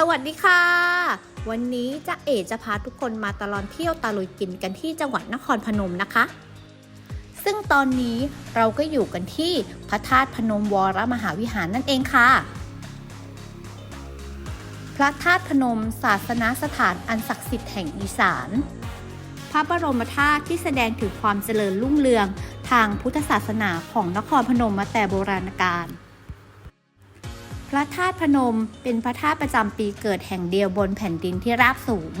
สวัสดีค่ะ วันนี้จะเอจะพาทุกคนมาตลอดเที่ยวตะลุยกินกันที่จังหวัดนครพนมนะคะ ซึ่งตอนนี้เราก็อยู่กันที่พระธาตุพนมวรมหาวิหารนั่นเองค่ะ พระธาตุพนมศาสนาสถานอันศักดิ์สิทธิ์แห่งอีสาน พระบรมธาตุที่แสดงถึงความเจริญรุ่งเรืองทางพุทธศาสนาของนครพนมมาแต่โบราณกาล พระธาตุพนมเป็นพระธาตุประจำปีเกิดแห่งเดียวบนแผ่นดินที่ราบสูง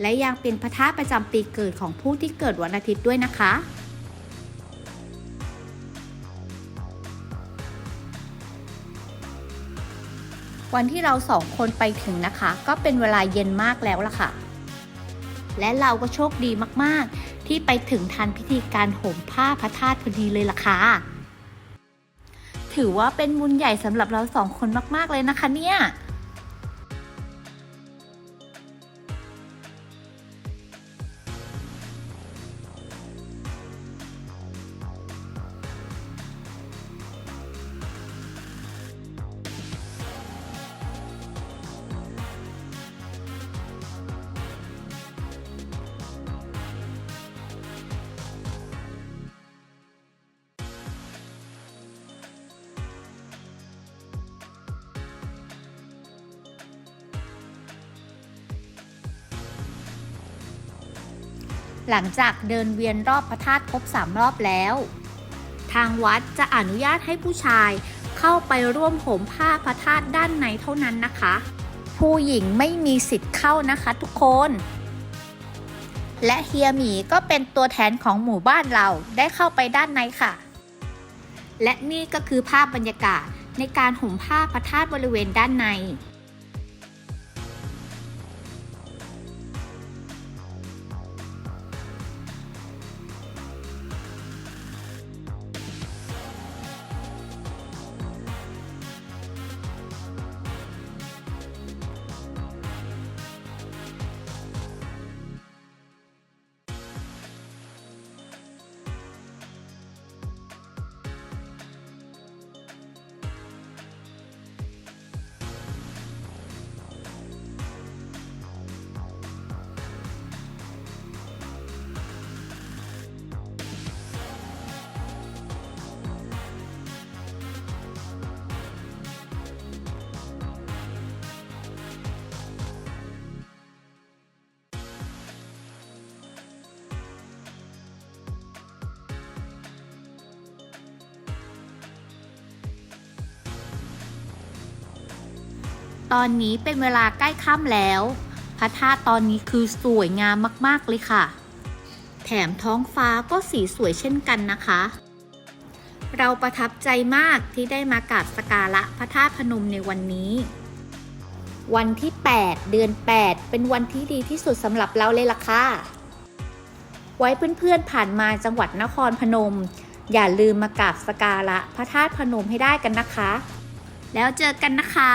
และยังเป็นพระธาตุประจำปีเกิดของผู้ที่เกิดวันอาทิตย์ด้วยนะคะ วันที่เราสองคนไปถึงนะคะ ก็เป็นเวลาเย็นมากแล้วล่ะค่ะ และเราก็โชคดีมากๆ ที่ไปถึงทันพิธีการห่มผ้าพระธาตุพอดีเลยล่ะค่ะ ถือว่าเป็นบุญใหญ่สำหรับเราสองคนมาก ๆ เลยนะคะเนี่ย หลังจากเดินเวียนรอบพระธาตุครบสามรอบแล้ว ทางวัดจะอนุญาตให้ผู้ชายเข้าไปร่วมห่มผ้าพระธาตุด้านในเท่านั้นนะคะ ผู้หญิงไม่มีสิทธิ์เข้านะคะทุกคน และเฮียหมีก็เป็นตัวแทนของหมู่บ้านเราได้เข้าไปด้านในค่ะ และนี่ก็คือภาพบรรยากาศในการห่มผ้าพระธาตุบริเวณด้านใน ตอนนี้เป็นเวลาใกล้ค่ำแล้ว พระธาตุตอนนี้คือสวยงามมากๆเลยค่ะ แถมท้องฟ้าก็สีสวยเช่นกันนะคะ เราประทับใจมากที่ได้มากราบสการะพระธาตุพนมในวันนี้ วันที่ 8 เดือน 8 เป็นวันที่ดีที่สุดสำหรับเราเลยล่ะค่ะ ไว้เพื่อนๆผ่านมาจังหวัดนครพนม อย่าลืมมากราบสการะพระธาตุพนมให้ได้กันนะคะ แล้วเจอกันนะคะ